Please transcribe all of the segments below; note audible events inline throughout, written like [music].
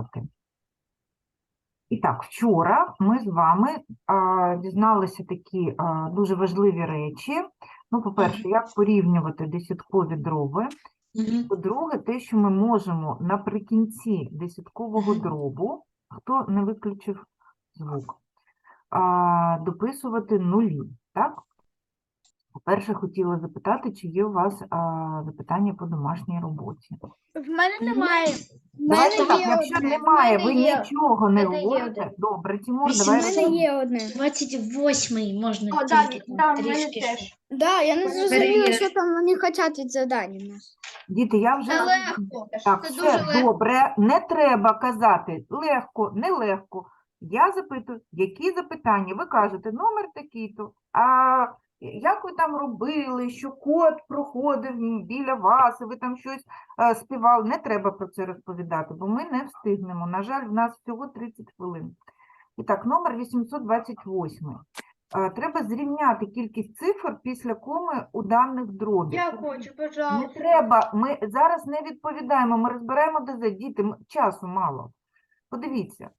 записувати. І так, вчора ми з вами а, дізналися такі а, дуже важливі речі. Ну, по-перше, як порівнювати десяткові дроби. Мгм. По-друге, те, що ми можемо наприкінці десяткового дробу, хто не виключив звук, а, дописувати нулі, так? По-перше, хотіла запитати, чи є у вас а, запитання по домашній роботі. В мене немає. Давайте так, якщо одне. немає, ви є- нічого не говорите. Добре, Тимур, давай. У мене є одне. 28 можна О, да, тільки да, там в мене трішки. теж. Да, я не зрозуміла, Перевір. що там вони хочуть від завдання в нас. Діти, я вже Це легко. Так, Це все дуже легко. добре. Не треба казати легко, нелегко. Я запитую, які запитання? Ви кажете, номер такий-то. А як ви там робили, що кот проходив біля вас, і ви там щось е, співали? Не треба про це розповідати, бо ми не встигнемо. На жаль, в нас всього 30 хвилин. І так, номер 828. Е, Треба зрівняти кількість цифр після коми у даних дробів. Я хочу, Не пожалуйста. треба, ми зараз не відповідаємо, ми розбираємо ДЗ. Діти, часу мало. Подивіться,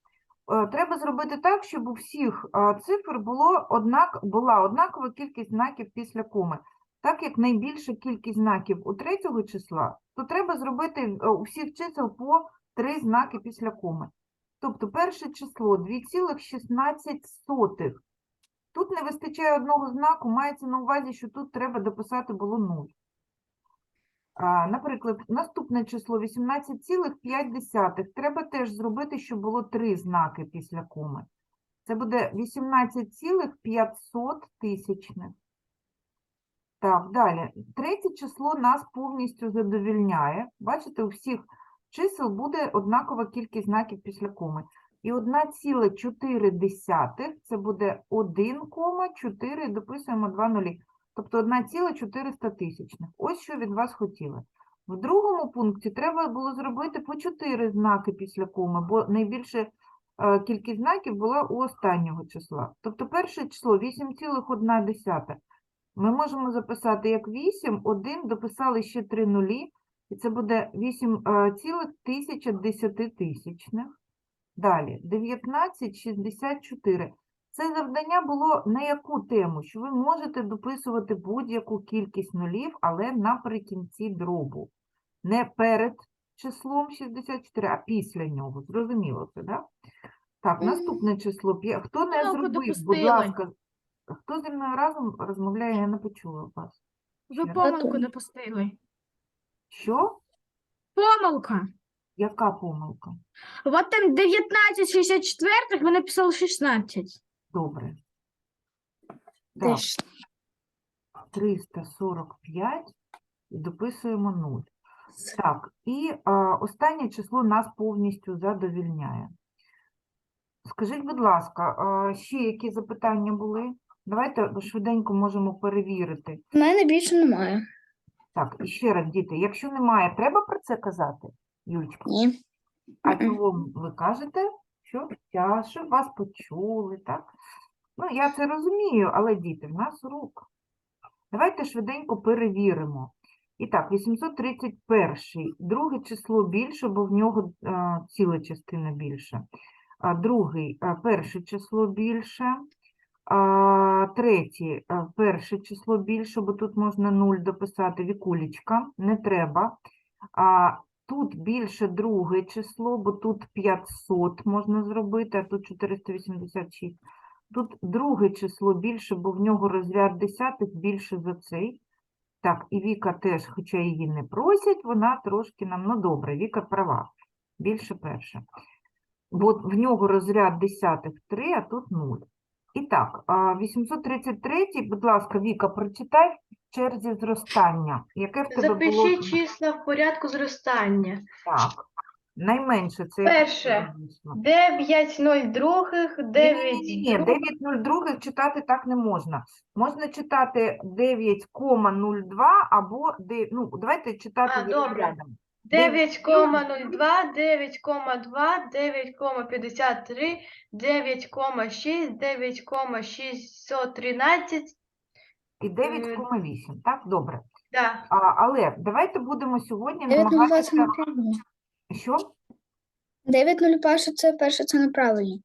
треба зробити так, щоб у всіх цифр було однак, була однакова кількість знаків після коми. Так як найбільша кількість знаків у третього числа, то треба зробити е, у всіх чисел по три знаки після коми. Тобто перше число 2,16. Тут не вистачає одного знаку, мається на увазі, що тут треба дописати було 0. Наприклад, наступне число 18,5. Треба теж зробити, щоб було три знаки після коми. Це буде 18,500 тисячних. Так, далі. Третє число нас повністю задовільняє. Бачите, у всіх чисел буде однакова кількість знаків після коми. І 1,4 це буде 1,4, дописуємо 2 нулі. Тобто 1,400 тисячних. Ось що від вас хотіли. В другому пункті треба було зробити по 4 знаки після коми, бо найбільше е, кількість знаків була у останнього числа. Тобто перше число 8,1. Ми можемо записати як 8, 1, дописали ще 3 нулі, і це буде 8,10 тисячних. Далі 19,64. Це завдання було на яку тему? Що ви можете дописувати будь-яку кількість нулів, але наприкінці дробу. Не перед числом 64, а після нього. Зрозуміло це, да? Так, наступне число. Хто не зробив, будь ласка, хто зі мною разом розмовляє, я не почула вас. Ви раз. помилку допустили. Що? Помилка. Яка помилка? От там 1964, ви написали 16. Добре. Так, 345 і дописуємо 0. Так, і а, останнє число нас повністю задовільняє. Скажіть, будь ласка, а, ще які запитання були? Давайте швиденько можемо перевірити. У мене більше немає. Так, і ще раз, діти, якщо немає, треба про це казати, Юлечка? Ні. А чого ви кажете, що я, щоб вас почули, так? Ну, я це розумію, але діти, в нас урок. Давайте швиденько перевіримо. І так, 831. Друге число більше, бо в нього е, ціла частина більше. А другий, е, перше число більше. А, третє, е, перше число більше, бо тут можна 0 дописати, вікулечка, не треба. А, тут більше друге число, бо тут 500 можна зробити, а тут 486. Тут друге число більше, бо в нього розряд десятих більше за цей. Так, і Віка теж, хоча її не просять, вона трошки нам, ну добре, Віка права, більше перше. Бо в нього розряд десятих 3, а тут 0. І так, а 833, будь ласка, Віка, прочитай черзі зростання. Яке в тебе було? Числа в порядку зростання. Так, найменше це яке Перше. вийшло? 9 0 других, 9 Ні, 9,02 читати так не можна. Можна читати 9,02 або, де- ну, давайте читати А, їх добре. рядом. 9,02, 9,2, 9,53, 9,6, 9,613. І 9,8, так? Добре. Да. А, але давайте будемо сьогодні Я думала, намагатися... це неправильно. Що? 9 нуль перше це перше, це неправильно.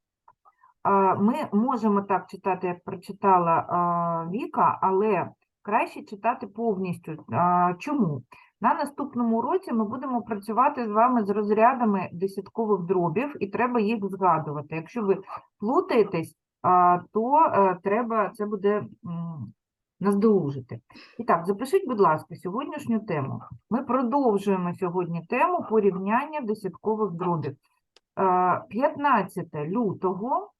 А, Ми можемо так читати, як прочитала а, Віка, але краще читати повністю. А, Чому? На наступному уроці ми будемо працювати з вами з розрядами десяткових дробів, і треба їх згадувати. Якщо ви плутаєтесь, а, то е, треба це буде м, наздолужити. І так, запишіть, будь ласка, сьогоднішню тему. Ми продовжуємо сьогодні тему порівняння десяткових дробів. Е, 15 лютого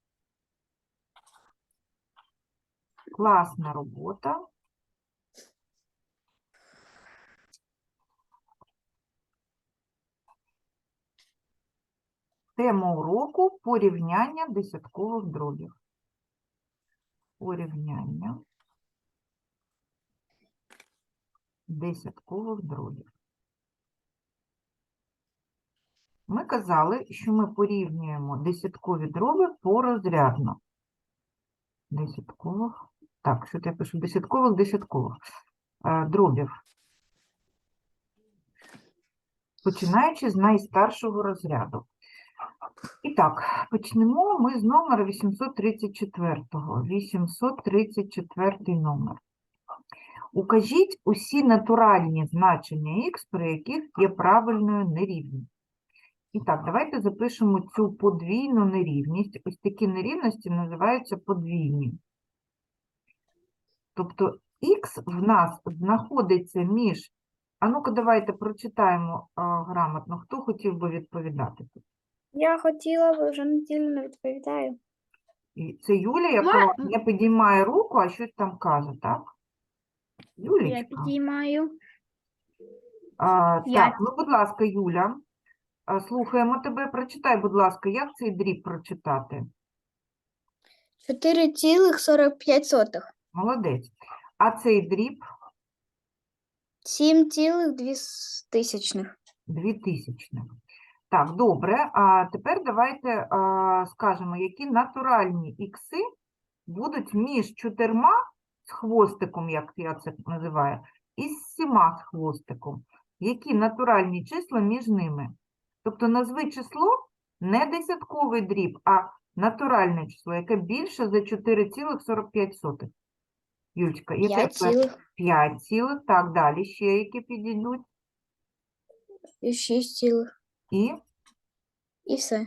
Класна робота. Тема уроку порівняння десяткових дробів. Порівняння десяткових дробів. Ми казали, що ми порівнюємо десяткові дроби порозрядно. Десяткових. Так, що я пишу? Десяткових, десяткових е, дробів. Починаючи з найстаршого розряду. І так, почнемо ми з номера 834. 834 номер. Укажіть усі натуральні значення х, при яких є правильною нерівність. І так, давайте запишемо цю подвійну нерівність. Ось такі нерівності називаються подвійні. Тобто х в нас знаходиться між. А ну-ка, давайте прочитаємо а, грамотно. Хто хотів би відповідати? тут? Я хотіла б вже неділю не відповідаю. І це Юля, яка не підіймає руку, а щось там каже, так? Я Юлічка. підіймаю. А, Я- так, ну, будь ласка, Юля, а, слухаємо тебе. Прочитай, будь ласка, як цей дріб прочитати? 4,45. Молодець. А цей дріб 7,2. дві тисячних. Так, добре. А тепер давайте а, скажемо, які натуральні ікси будуть між чотирма з хвостиком, як я це називаю, і з сіма з хвостиком. Які натуральні числа між ними? Тобто назви число не десятковий дріб, а натуральне число, яке більше за 4,45. Юльчка, яке 5 5 цілих. Так, далі ще які підійдуть. і 6 цілих. І І все.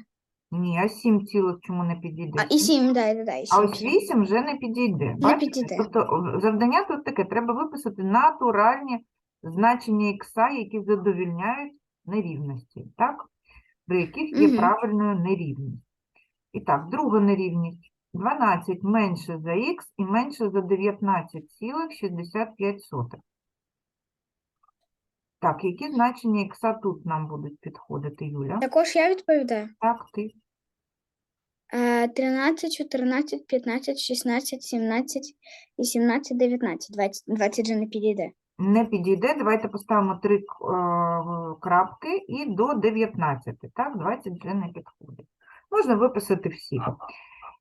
Ні, а 7 цілих чому не підійде? А, і 7, да, да, да, і А 7. ось 8 вже не підійде. Бачите? підійде. Тобто завдання тут таке, треба виписати натуральні значення ікса, які задовільняють нерівності, так? При яких є Мгм. правильною нерівність. І так, друга нерівність. 12 менше за х і менше за 19,65. Так, які значення ікса тут нам будуть підходити, Юля? Також я відповідаю. Так, ти. Е, 13, 14, 15, 16, 17, 18, 19. 20, 20 же не підійде. Не підійде. Давайте поставимо три е, крапки і до 19. Так, 20 вже не підходить. Можна виписати всі.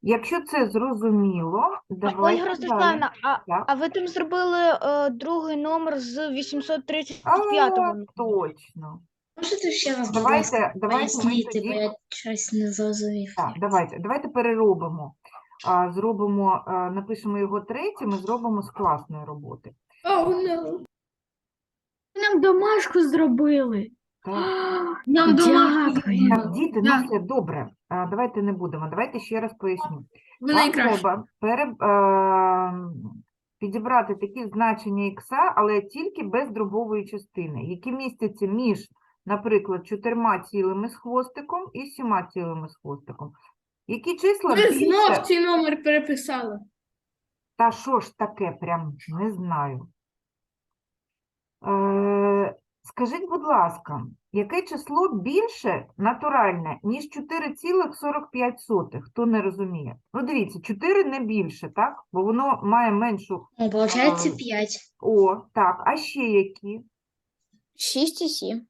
Якщо це зрозуміло, давайте Ольга далі. Ростиславівна, а, Так. а ви там зробили е, другий номер з 835-го? точно. Можете ще раз, будь Давайте, давайте ми пояснити, бо тоді, я щось не зрозумів. так, давайте, давайте переробимо. А, зробимо, а, напишемо його третім і зробимо з класної роботи. Нам домашку зробили. [gasps] Нам Дякую. Так, діти, ну все добре. А, Давайте не будемо. Давайте ще раз поясню. Ви Вам треба пере, е, підібрати такі значення ікса, але тільки без дробової частини, які містяться між, наприклад, чотирма цілими з хвостиком і сіма цілими з хвостиком. Які числа Ви більше... знов цей номер переписали. Та що ж таке, прям не знаю. Е, скажіть, будь ласка, яке число більше натуральне, ніж 4,45? Хто не розуміє? Ну, дивіться, 4 не більше, так? Бо воно має меншу. О, получається 5. О, так, а ще які? 6 і 7.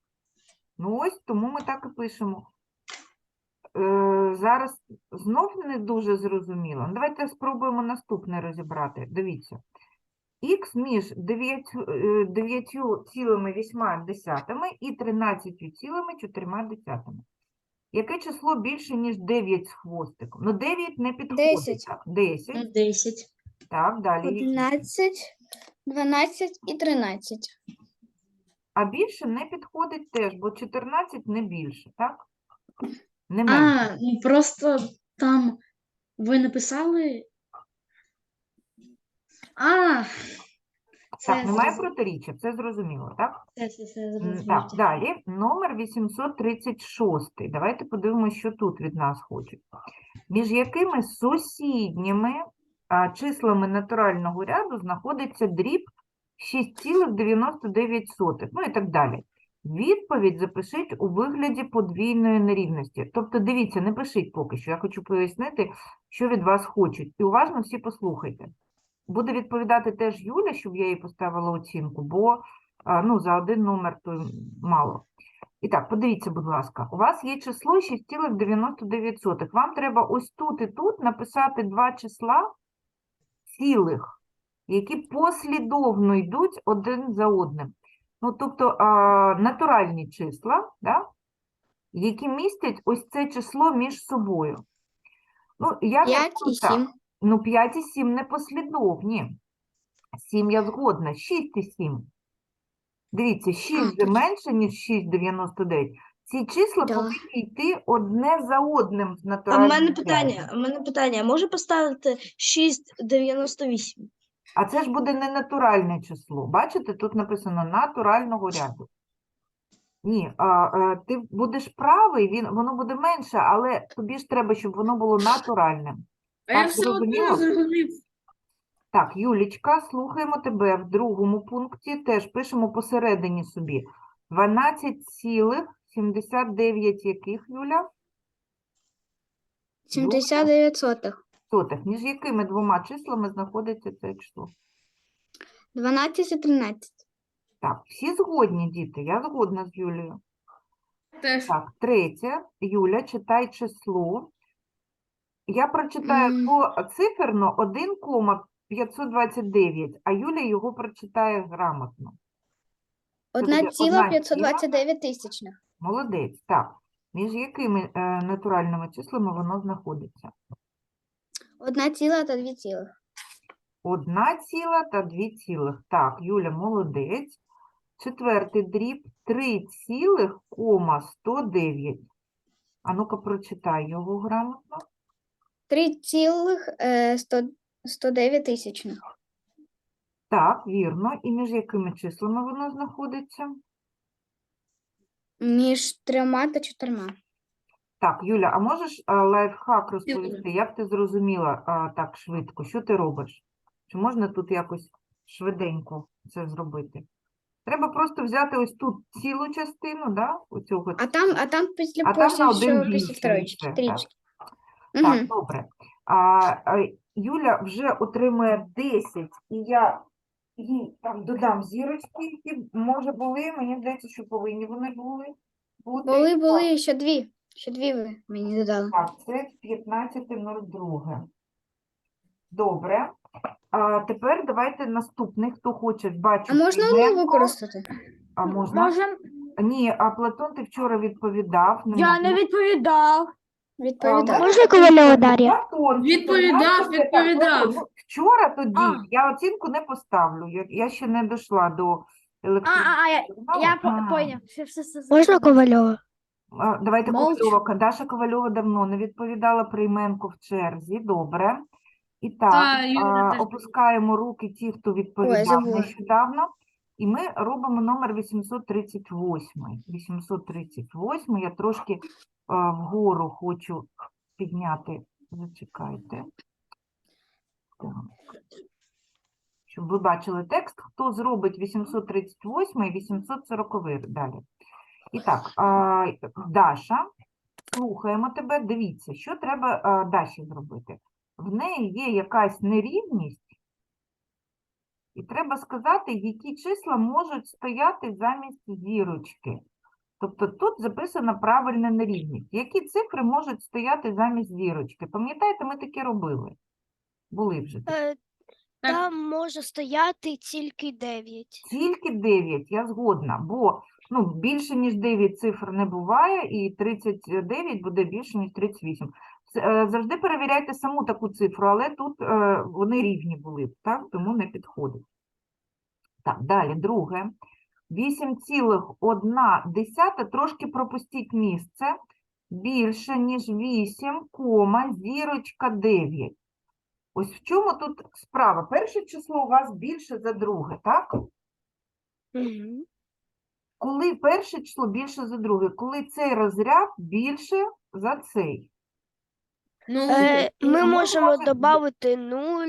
Ну ось, тому ми так і пишемо. Е, зараз знов не дуже зрозуміло. Ну, Давайте спробуємо наступне розібрати. Дивіться. Х між 9,8 і 13,4. Яке число більше, ніж 9 з хвостиком? Ну, 9 не підходить. Десять. Так, 10. Ну, 10. Так, далі. 11, 12 і 13. А більше не підходить теж, бо 14 не більше, так? Не менше. А, ну просто там ви написали. А, так, немає протиріччя, це зрозуміло, так? це, це, це М, зрозуміло. Так, далі. Номер 836. Давайте подивимося, що тут від нас хочуть. Між якими сусідніми а, числами натурального ряду знаходиться дріб 6,99, ну і так далі. Відповідь запишіть у вигляді подвійної нерівності. Тобто, дивіться, не пишіть поки що, я хочу пояснити, що від вас хочуть. І уважно всі послухайте. Буде відповідати теж Юля, щоб я їй поставила оцінку, бо ну, за один номер то мало. І так, подивіться, будь ласка, у вас є число 6,99. Вам треба ось тут і тут написати два числа цілих, які послідовно йдуть один за одним. Ну, тобто а, натуральні числа, да, які містять ось це число між собою. Ну, я 5 і 7. Ну, 5 і 7 не послідовні. 7 я згодна, 6 і 7. Дивіться, 6 же менше, ніж 6,99. Ці числа Да. повинні йти одне за одним в А в мене питання, у мене питання, може поставити 6,98? А це ж буде не натуральне число. Бачите, тут написано натурального ряду. Ні, а, е, ти будеш правий, він, воно буде менше, але тобі ж треба, щоб воно було натуральним. А я Так, все одно зрозуміло? не зрозумів. Так, Юлічка, слухаємо тебе в другому пункті. Теж пишемо посередині собі. 12,79 яких, Юля? 79 сотих. Сотих. Між якими двома числами знаходиться це число? 12 і 13. Так, всі згодні, діти, я згодна з Юлією. Теж. Так, третє. Юля, читай число. Я прочитаю циферно 1,529, а Юля його прочитає грамотно. Це буде 1,529 тисячних. Молодець. Так. Між якими е, натуральними числами воно знаходиться? 1 ціла та 2 цілих. Одна ціла та дві цілих. Так, Юля, молодець. Четвертий дріб 3,109. А ну-ка прочитай його грамотно. 3 цілих е, 100 109 тисячних. Так, вірно. І між якими числами воно знаходиться? Між трьома та чотирма. Так, Юля, а можеш а, лайфхак розповісти, як ти зрозуміла а, так швидко? Що ти робиш? Чи можна тут якось швиденько це зробити? Треба просто взяти ось тут цілу частину, да? Оцього А там, а там після А там на один що більше, після троєчки. Так, добре. А, Юля вже отримує 10, і я їй там додам зірочки, які, може, були. Мені здається, що повинні вони були бути. Були, Так, були, ще дві. Ще дві ви мені додали. Так, це 15.02. Добре. А тепер давайте наступний, хто хоче, бачу. А можна одну використати? А можна? Можем? Ні, а Платон ти вчора відповідав. Я можна. не відповідав. Відповідати. Можна Ковальова Дар'я? Відповідав, 14, відповідав. Ну, Вчора тоді А. я оцінку не поставлю. Я, я ще не дійшла до А, електронного. а, а, я, я по- А. поняв. Все, все, все, все. Можна Ковальова? А, Давайте Молчу. Ковальова. Даша Ковальова давно не відповідала прийменку в черзі. Добре. І так, Та, а, теж. опускаємо руки ті, хто відповідав забула. нещодавно. І ми робимо номер 838. 838. Я трошки вгору хочу підняти. Зачекайте. Так. Щоб ви бачили текст, хто зробить 838 і 840 далі. І так, Даша, слухаємо тебе. Дивіться, що треба Даші зробити. В неї є якась нерівність, і треба сказати, які числа можуть стояти замість зірочки. Тобто тут записана правильна нерівність. Які цифри можуть стояти замість зірочки? Пам'ятаєте, ми таке робили? Були вже. такі. Е, Так. Там може стояти тільки 9. Тільки 9, я згодна, бо Ну, більше, ніж 9 цифр не буває, і 39 буде більше, ніж 38. Е, Завжди перевіряйте саму таку цифру, але тут е, вони рівні були, так? тому не підходить. Так, далі, друге. 8,1 трошки пропустіть місце. Більше, ніж 8, зірочка 9. Ось в чому тут справа? Перше число у вас більше за друге, так? Мгм. Коли перше число більше за друге, коли цей розряд більше за цей. Ну, Е, ну, ми ну, можемо може, додати 0,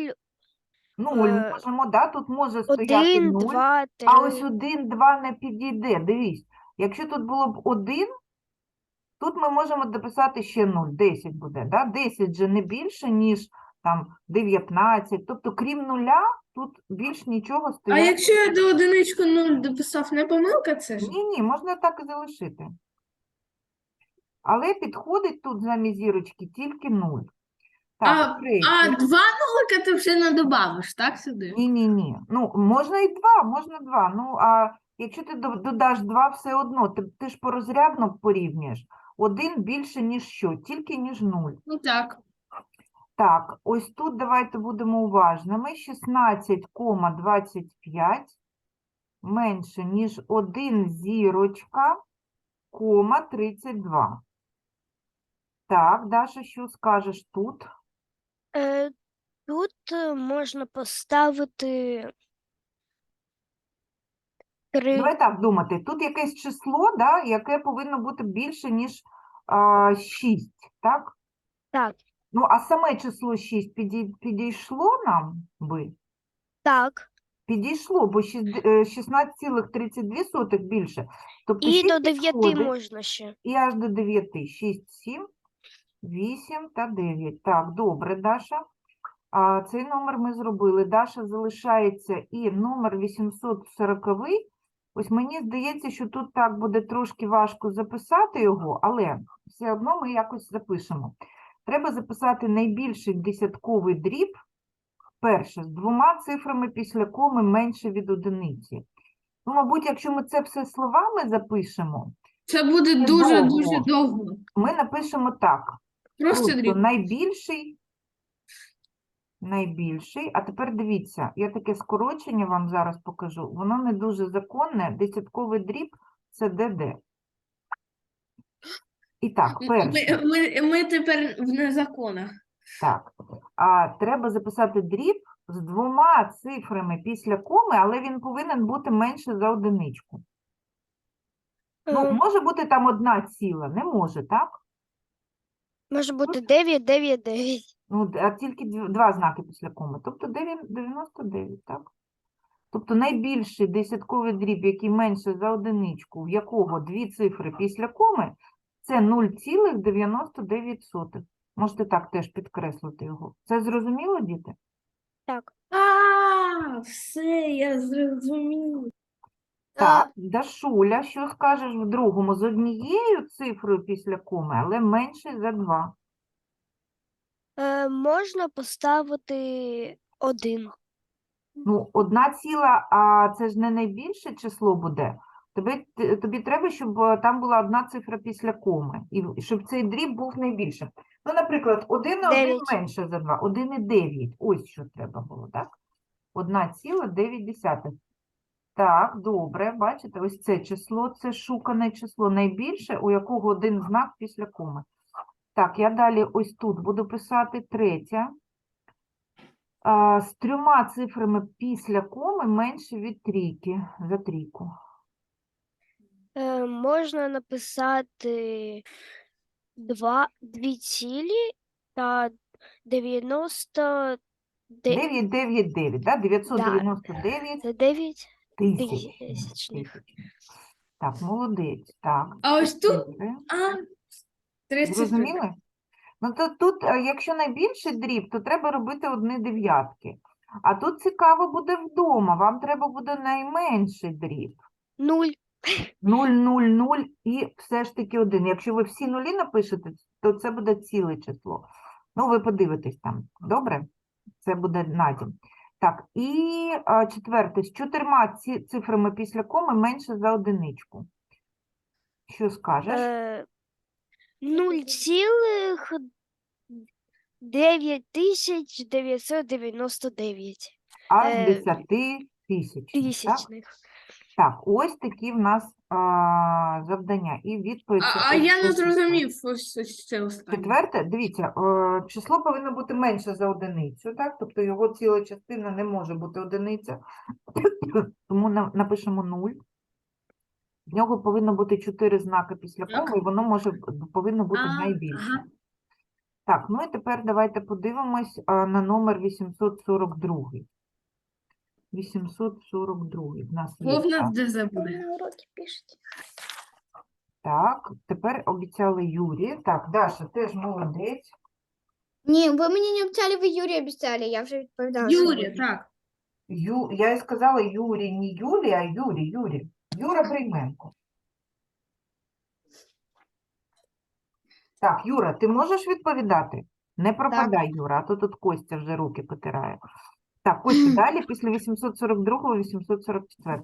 Нуль Е, можемо, да? тут може стояти 1, 0. 2, 3. А ось 1, 2 не підійде. Дивись, якщо тут було б 1, тут ми можемо дописати ще 0, 10 буде. Да? 10 же не більше, ніж там 19. Тобто, крім нуля, тут більш нічого а стояти. якщо я до одиничку 0 дописав, не помилка це ж? Ні, ні, можна так і залишити. Але підходить тут замість зірочки тільки 0. Так, А третє. два нулика ти вже не добавиш, так, сюди? Ні, ні, ні. Ну, можна і два, можна два. Ну, а якщо ти до- додаш два, все одно, ти, ти ж порозрядно порівнюєш. Один більше, ніж що? Тільки ніж нуль. Ну так. Так, ось тут давайте будемо уважними. 16,25 менше, ніж 1 зірочка, кома 32. Так, Даша, що скажеш тут? Е, Тут е, можна поставити 3. Давай так думати. Тут якесь число, да, яке повинно бути більше, ніж а, 6, так? Так, Ну, а саме число 6 підій- підійшло нам би? так. Підійшло, бо е, 16,32 більше. Тобто І до 9 підходить, можна ще. і аж до 9. 6, 7, 8 та 9. Так, добре, Даша. А, цей номер ми зробили. Даша залишається і номер 840. Ось мені здається, що тут так буде трошки важко записати його, але все одно ми якось запишемо. Треба записати найбільший десятковий дріб, перше, з двома цифрами після коми менше від одиниці. Ну, мабуть, якщо ми це все словами запишемо, Це буде дуже-дуже довго. довго. ми напишемо так. Просто дріб. найбільший, найбільший. А тепер дивіться, я таке скорочення вам зараз покажу. Воно не дуже законне. Десятковий дріб це ДД. І так, перше. Ми, ми, ми тепер в незаконах. Так. А треба записати дріб з двома цифрами після коми, але він повинен бути менше за одиничку. Ну, Е, може бути там одна ціла, не може, так? Може бути 9, 9, 9. Ну, д- а тільки дв- два знаки після коми, тобто 9 99, так? Тобто найбільший десятковий дріб, який менше за одиничку, в якого дві цифри після коми, це 0,99. Можете так теж підкреслити його. Це зрозуміло, діти? Так. А, все, я зрозумів. Так, Дашуля, що скажеш в другому? З однією цифрою після коми, але менше за два. Е, можна поставити 1. Ну, одна ціла, а це ж не найбільше число буде. Тобі, тобі треба, щоб е, там була одна цифра після коми, і щоб цей дріб був найбільшим. Ну, наприклад, 1 на 1 Дев'ять. менше за 2, 1 і 9. Ось що треба було, так? 1,9. Так, добре, бачите, ось це число, це шукане число найбільше, у якого один знак після коми. Так, я далі ось тут буду писати третє. А, з трьома цифрами після коми менше від трійки, за трійку. Е, можна написати 2, 2 цілі та 90 де- 999, да? 999 це 9 тисяч. Тисячних. Так, молодець, так. А ось тут, а, три цифри. Зрозуміли? Ну, то тут, е, якщо найбільший дріб, то треба робити одні дев'ятки. А тут цікаво буде вдома, вам треба буде найменший дріб. 0. 0, 0, 0 і все ж таки один. Якщо ви всі нулі напишете, то це буде ціле число. Ну, ви подивитесь там. Добре? Це буде надім. Так, і а, четверте, з чотирма ці цифрами після коми менше за одиничку. Що скажеш? Е, Нуль цілих дев'ять тисяч дев'ятсот дев'яносто дев'ять А з е, 10 тисяч. Так? тисячних. Так, ось такі в нас а, завдання. І відповідь. А, а я не зрозумів ось, ось це останнє. Четверте, дивіться, е, число повинно бути менше за одиницю, так? Тобто його ціла частина не може бути одиниця. [coughs] Тому на- напишемо 0. В нього повинно бути 4 знаки після коми, і воно може повинно бути А, найбільше. ага. Так, ну і тепер давайте подивимось а, на номер 842. 842 в нас є. Повна так. ДЗ Ви на уроки пишете. Так, тепер обіцяли Юрі. Так, Даша, теж молодець. Ні, ви мені не обіцяли, ви Юрі обіцяли, я вже відповідала. Юрі, так. Ю... Я і сказала Юрій, не Юлі, а Юрій, Юрій. Юра Прийменко. Так, Юра, ти можеш відповідати? Не пропадай, Юра, а то тут Костя вже руки потирає. Так, Костя, [clears throat] далі після 842 844.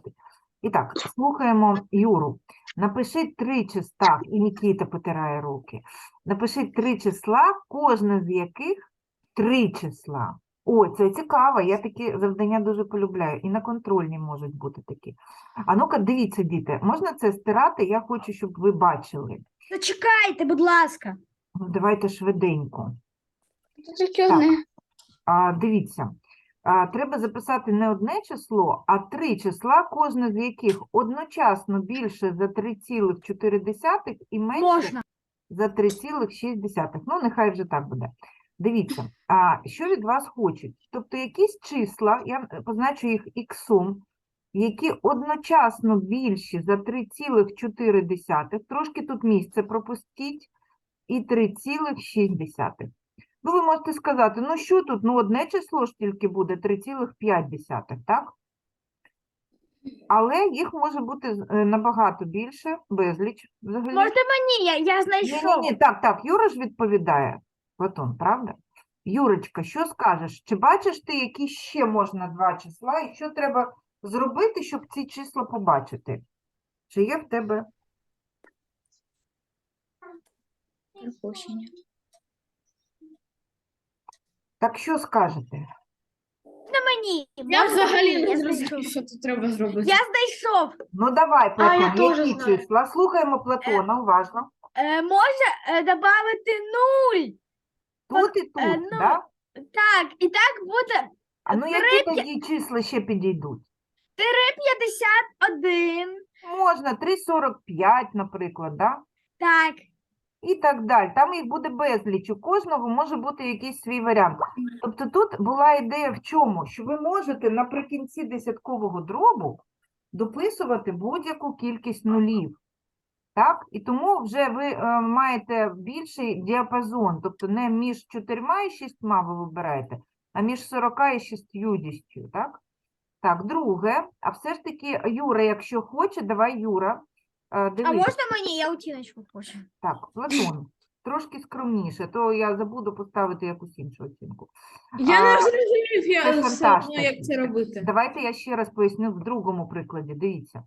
І так, слухаємо Юру. Напишіть три числа, і Нікіта потирає руки. Напишіть три числа, кожне з яких три числа. О, це цікаво, я такі завдання дуже полюбляю. І на контрольні можуть бути такі. А ну-ка, дивіться, діти, можна це стирати? Я хочу, щоб ви бачили. Зачекайте, будь ласка. Ну, давайте швиденько. Це Так. А, дивіться, а, треба записати не одне число, а три числа, кожне з яких одночасно більше за 3,4 і менше Можна. за 3,6. Ну, нехай вже так буде. Дивіться, а що від вас хочуть? Тобто якісь числа, я позначу їх іксом, які одночасно більші за 3,4, трошки тут місце пропустіть, і 3,6. Ну, ви можете сказати, ну що тут, ну одне число ж тільки буде 3,5, так? Але їх може бути е, набагато більше, безліч взагалі. Можете мені, я, я Ні, знайшов. ні, ні, так, так, Юра ж відповідає, Платон, правда? Юрочка, що скажеш? Чи бачиш ти, які ще можна два числа, і що треба зробити, щоб ці числа побачити? Чи є в тебе? Припущення. Так що скажете? Мені. Я взагалі мені, не я зрозумів, що тут треба зробити. Я знайшов. Ну давай, Платон, я теж які знаю. числа? Слухаємо Платона, уважно. Е, може е, додати нуль. Тут і тут, е, ну, да? Так, і так буде А ну які тоді числа ще підійдуть? 51. Можна 3,45, наприклад, да? Так. І так далі. Там їх буде безліч. У кожного може бути якийсь свій варіант. Тобто тут була ідея в чому? Що ви можете наприкінці десяткового дробу дописувати будь-яку кількість нулів. Так? І тому вже ви е, маєте більший діапазон, тобто не між 4 і 6 ви вибираєте, а між 40 і 60. Так? Так, друге, а все ж таки, Юра, якщо хоче, давай, Юра, дивись. А можна мені? Я оціночку хочу. Так, Платон, трошки скромніше, то я забуду поставити якусь іншу оцінку. Я А, не зрозумів, я все одно, як це робити. Давайте я ще раз поясню в другому прикладі. Дивіться.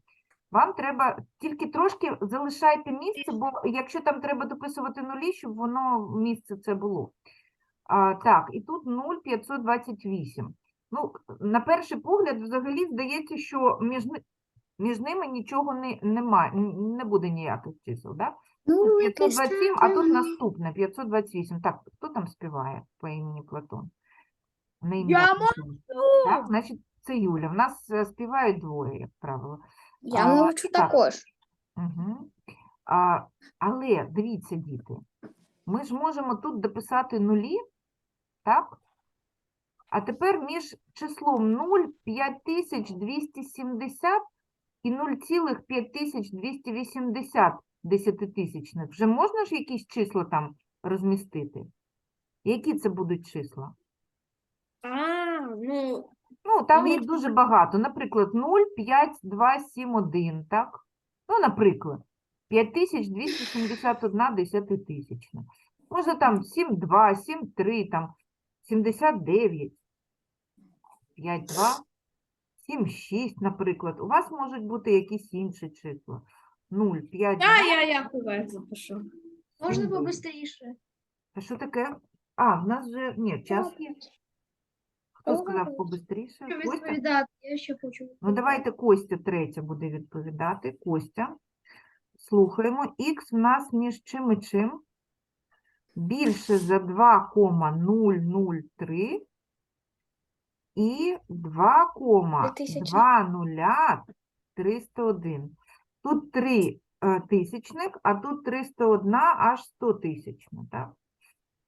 Вам треба тільки трошки залишайте місце, бо якщо там треба дописувати нулі, щоб воно місце це було. А, так, і тут 0,528. Ну, на перший погляд, взагалі, здається, що між, між ними нічого не, немає, не буде ніяких чисел, да? Ну, Тут 527, а тут наступне 528. Так, хто там співає по імені Платон? Не ім'я Я Платон. Так, значить, це Юля. В нас е, співають двоє, як правило. Я А, мовчу так. також. Угу. А, але дивіться, діти, ми ж можемо тут дописати нулі, так? А тепер між числом 0, 5270 і 0,5280 десятитисячних. Вже можна ж якісь числа там розмістити? Які це будуть числа? А, ну, Ну, там їх дуже багато. Наприклад, 0, 5, 2, 7, 1, так? Ну, наприклад, 5271 десятитисячна. Може там 7, 2, 7, 3, там 79, 5, 2, 7, 6, наприклад. У вас можуть бути якісь інші числа. 0, 5, Я, я, я кувет запишу. Можна Сім побыстріше? А що таке? А, в нас же, ні, час. Хто Добре. сказав побистріше? Костя? Відповідати, я ще хочу. Ну, давайте Костя третя буде відповідати. Костя. Слухаємо. Х в нас між чим і чим? Більше за 2,003 і 2,2031. Тут 3 е, тисячник, а тут 301 аж 100 тисячна, так?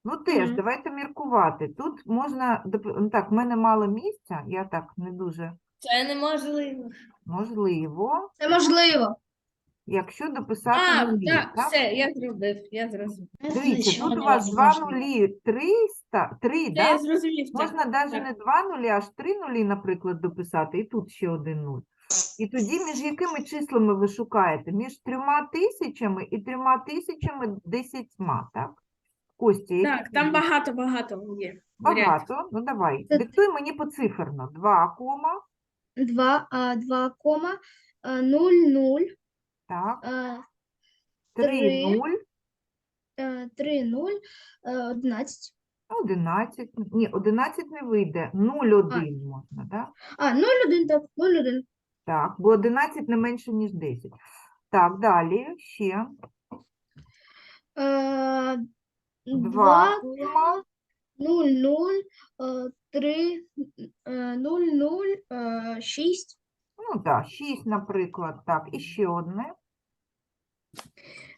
Ну, теж, Мгм. давайте міркувати. Тут можна, ну, так, в мене мало місця, я так не дуже Це неможливо. можливо, Це можливо. Якщо дописати А, нулі, так, так? все, я зробив, я зрозумів. Дивіться, тут у вас два нулі, 300, 3, Все, да? я зрозумів. так. Можна навіть не два нулі, аж три нулі, наприклад, дописати, і тут ще один нуль. І тоді між якими числами ви шукаєте? Між трьома тисячами і трьома тисячами десятьма, так? Костя, які Так, там тобі? багато-багато є. варіантів. Багато. Ну, давай. Це- Диктуй мені поциферно. 2, кома, 2, 2, кома, 0, 0, так, 3, Три. 0, 3, 0, 11. 11. Ні, 11 не вийде. 0, 1 можна, так? А, 0, 1, так, 0, 1. Так, бо 11 не менше, ніж 10. Так, далі ще. 2, 2, кома, 0, 0, 3, 0, 0, 6, ну так, 6, наприклад. Так, і ще одне.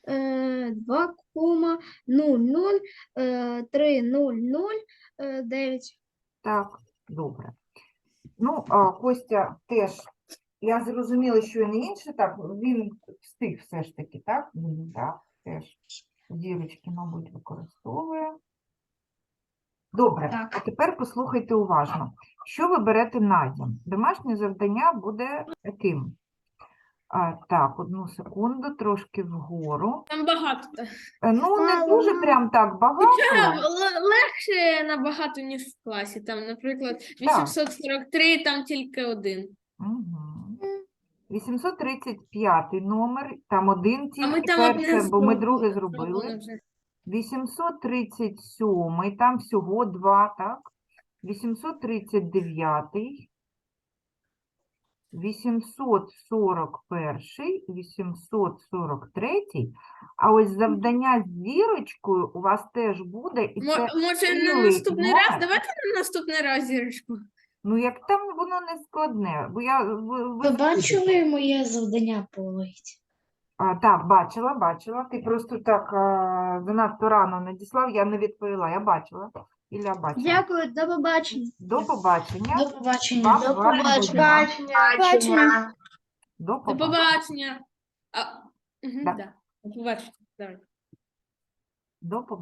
2, 0, 0, 3, 0, 0, 9. Так, добре. Ну, а, Костя теж, я зрозуміла, що і не інше, так, він встиг все ж таки, так? Він, так, теж зірочки, мабуть, використовує. Добре, Так. а тепер послухайте уважно. Що ви берете на дім? Домашнє завдання буде яким? А, так, одну секунду, трошки вгору. Там багато. Е, Ну, не дуже прям так багато. Хоча л- легше набагато, ніж в класі. Там, наприклад, 843, там тільки один. Мгм. 835 номер, там один А ми тільки там одне перше, бо ми зробили, друге зробили зробили. вже. 837, там всього два, так? 839, 841, 843, а ось завдання з зірочкою у вас теж буде, і Мо- це Може, на цілий наступний раз? Давайте на наступний раз зірочку. Ну, як там воно не складне, бо я ви, ви Ви бачили моє завдання по? А, так, бачила, бачила. Ти просто так а, занадто рано надіслав, я не відповіла. Я бачила. Ілля бачимо. Дякую, до побачення. До побачення. До побачення. До побачення. дня. Бачення. До побачення. побачення. А, угу, Да. да. До побачення. Давай. До побачення.